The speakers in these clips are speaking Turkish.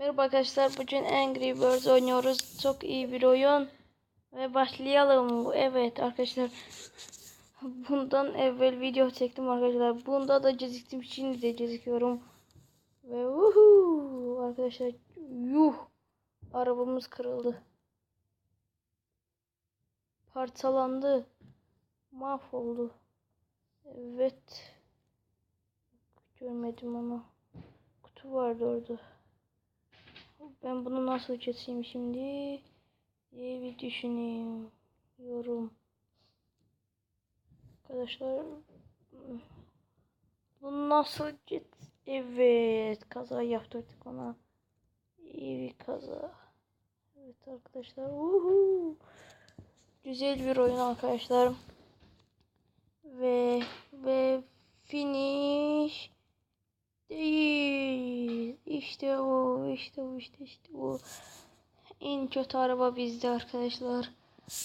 Merhaba arkadaşlar. Bugün Angry Birds oynuyoruz. Çok iyi bir oyun. Ve başlayalım. Evet arkadaşlar. Bundan evvel video çektim arkadaşlar. Bunda da geciktim. Şimdi de gecikiyorum. Ve uhu arkadaşlar. Yuh. Arabamız kırıldı. Parçalandı. Mahvoldu. Evet. Görmedim onu. Kutu vardı orada. Ben bunu nasıl keseyim şimdi diye bir düşüneyim. Yorum. Arkadaşlar bunu nasıl kes? Evet kaza yaptırdık ona. İyi bir kaza. Evet arkadaşlar. Uhu. Güzel bir oyun arkadaşlar. Ve ve finish değil. İşte o, işte o, işte işte o. En kötü araba bizde arkadaşlar.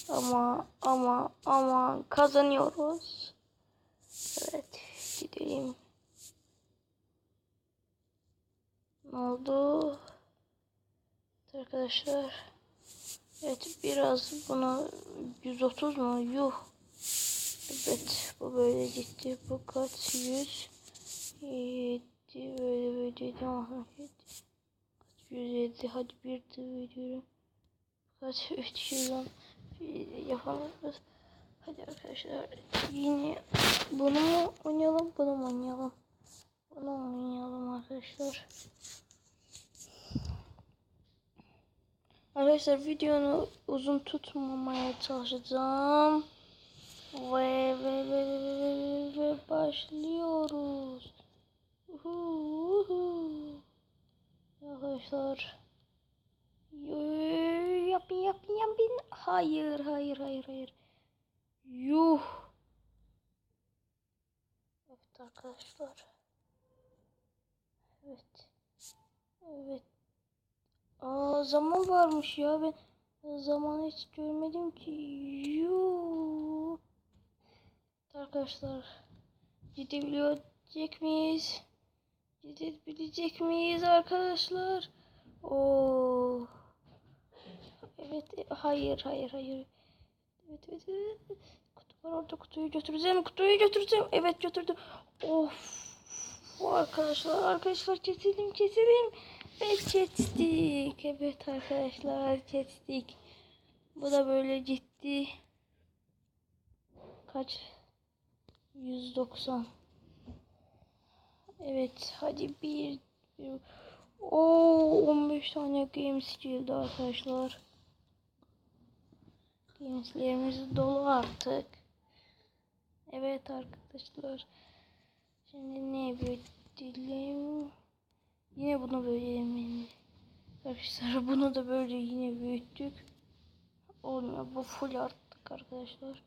Ama ama ama kazanıyoruz. Evet, gidelim. Ne oldu? Arkadaşlar. Evet biraz buna 130 mu? Yuh. Evet bu böyle gitti. Bu kaç? 100. 7 böyle böyle devam et. 107 hadi bir de veriyorum. Kaç 310 yapamıyoruz. Hadi arkadaşlar yine bunu mu oynayalım bunu mu oynayalım? Bunu mu oynayalım arkadaşlar. Arkadaşlar videonu uzun tutmamaya çalışacağım. Ve ve ve ve, ve başlıyoruz. Uhu, uhu. Arkadaşlar. Yapın yapın yapın. Hayır hayır hayır hayır. Yuh. Evet arkadaşlar. Evet. Evet. Aa zaman varmış ya ben zamanı hiç görmedim ki. Yuh. Arkadaşlar gidebilecek miyiz? Gidebilecek miyiz arkadaşlar? Oo. Evet, e, hayır, hayır, hayır. Evet, evet, evet. Kutu var orada, kutuyu götüreceğim, kutuyu götüreceğim. Evet, götürdüm. Of. Arkadaşlar, arkadaşlar keselim, keselim. Ve kestik. Evet arkadaşlar, kestik. Bu da böyle gitti. Kaç? 190. Evet hadi bir, bir. Oo 15 tane games geldi arkadaşlar. Gameslerimiz dolu artık. Evet arkadaşlar. Şimdi ne büyütelim? Yine bunu böyle Arkadaşlar bunu da böyle yine büyüttük. Olmuyor. Bu full arttık arkadaşlar.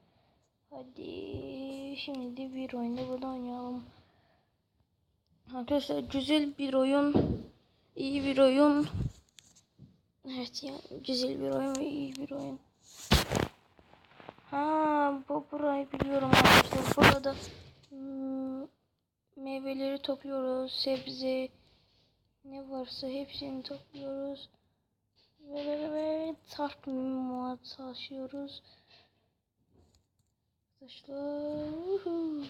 Hadi şimdi bir oyunda bunu oynayalım. Arkadaşlar güzel bir oyun. iyi bir oyun. Evet yani güzel bir oyun ve iyi bir oyun. Ha bu burayı biliyorum arkadaşlar. Burada hmm, meyveleri topluyoruz. Sebze ne varsa hepsini topluyoruz. Ve, ve, ve tartmaya çalışıyoruz. Arkadaşlar. Uhu.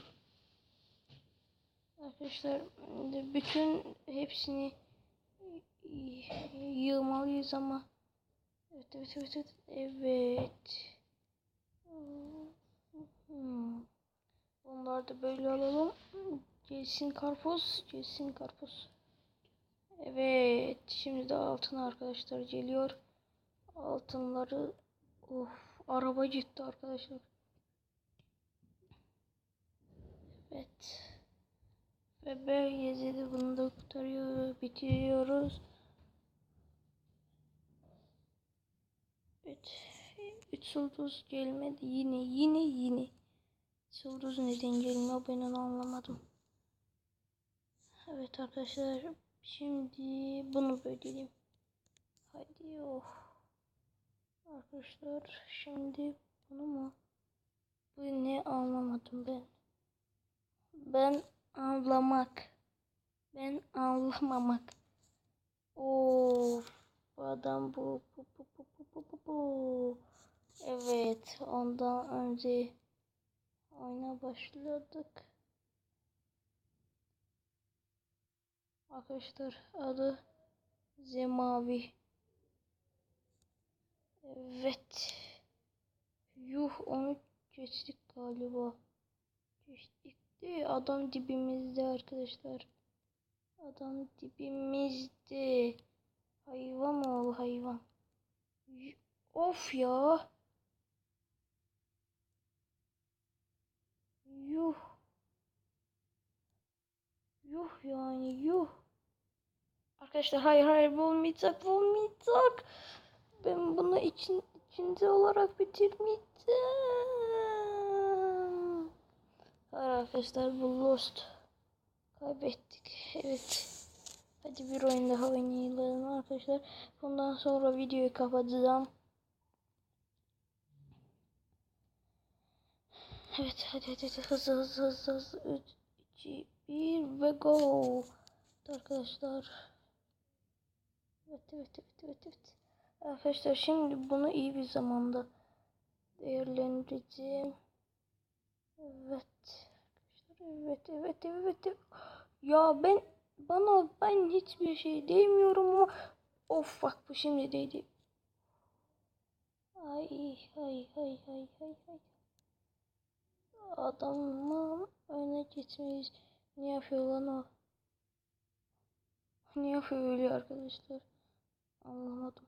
Arkadaşlar bütün hepsini yığmalıyız ama. Evet evet evet evet. Evet. Bunları da böyle alalım. Gelsin karpuz gelsin karpuz. Evet şimdi de altın arkadaşlar geliyor. Altınları of araba gitti arkadaşlar. Evet ve böylece de bunu da kurtarıyor, bitiriyoruz. Evet. Üç yıldız gelmedi. Yine yine yine. Üç yıldız neden gelmiyor ben onu anlamadım. Evet arkadaşlar. Şimdi bunu bölelim. Hadi oh. Arkadaşlar şimdi bunu mu? Bu ne anlamadım ben. Ben Ağlamak. Ben ağlamamak. Of. Adam bu, bu, bu, bu, bu, bu, bu. Evet. Ondan önce oyuna başladık. Arkadaşlar adı Zemavi. Evet. Yuh onu geçtik galiba. Geçtik de adam dibimizde arkadaşlar. Adam dibimizde. Hayvan ol hayvan. Of ya. Yuh. Yuh yani yuh. Arkadaşlar hayır hayır bu olmayacak bu olmayacak. Ben bunu için, içinde olarak bitirmeyeceğim. Arkadaşlar bu Lost. Kaybettik. Evet. Hadi bir oyun daha oynayalım arkadaşlar. Bundan sonra videoyu kapatacağım. Evet hadi hadi, hadi. hızlı hızlı hızlı hızlı. 3, 2, 1 ve go. Arkadaşlar. Evet evet evet evet evet. Arkadaşlar şimdi bunu iyi bir zamanda değerlendireceğim. Evet. Evet evet evet. evet. Ya ben bana ben hiçbir şey demiyorum ama of bak bu şimdi değdi. Ay ay ay ay ay ay. Adamın öne gitmeyiz. Ne yapıyor lan o? Ne yapıyor öyle arkadaşlar? Anlamadım.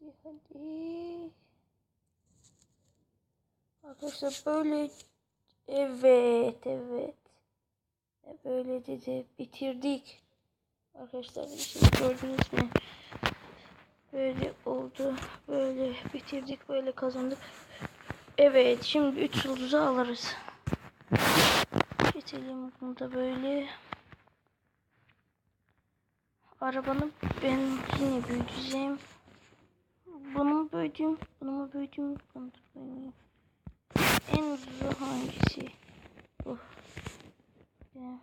Hadi hadi. Arkadaşlar böyle evet evet. E, Böyle dedi bitirdik. Arkadaşlar şimdi gördünüz mü? Böyle oldu. Böyle bitirdik. Böyle kazandık. Evet şimdi 3 yıldızı alırız. Geçelim bunu da böyle. Arabanı ben yine büyüteceğim. Bunu mu büyüteyim? Bunu mu büyüteyim? Bunu da büyüteyim. En ucuzu hangisi? Ya.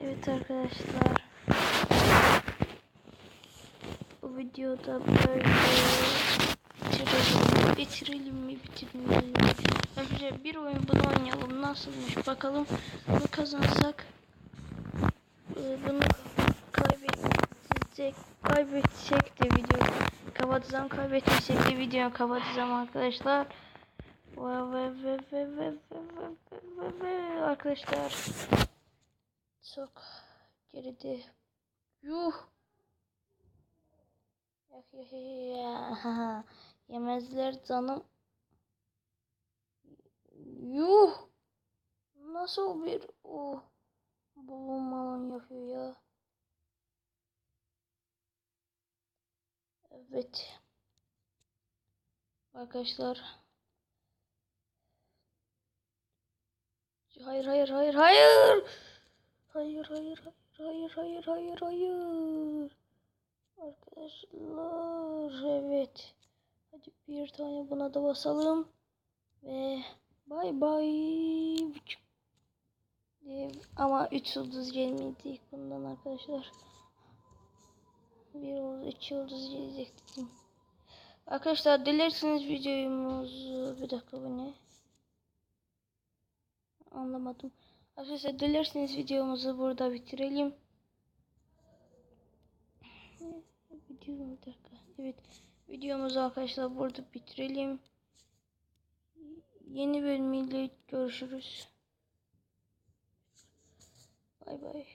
Evet arkadaşlar. Bu videoda böyle bitirelim, bitirelim mi bitirmeyelim mi? Arkadaşlar bir oyun bunu oynayalım nasılmış bakalım. Bunu kazansak e, bunu kaybedecek kaybedecek de video kapatacağım kaybetmesek de video kapatacağım arkadaşlar. Ve ve ve ve ve ve ve ve arkadaşlar çok geride yuh. Yemezler canım. Yuh. Nasıl bir o bulunmaman yapıyor ya. Evet. Arkadaşlar. Hayır hayır hayır hayır. Hayır hayır hayır hayır hayır hayır. Arkadaşlar evet. Hadi bir tane buna da basalım. Ve bay bay. Ama 3 yıldız gelmedi bundan arkadaşlar. Bir yıldız, 2 yıldız gelecek dedim. Arkadaşlar dilerseniz videomuzu bir dakika bu ne? Anlamadım. Arkadaşlar dilerseniz videomuzu burada bitirelim. Video bir dakika. Evet. Videomuzu arkadaşlar burada bitirelim. Yeni bölümüyle görüşürüz. Bay bay.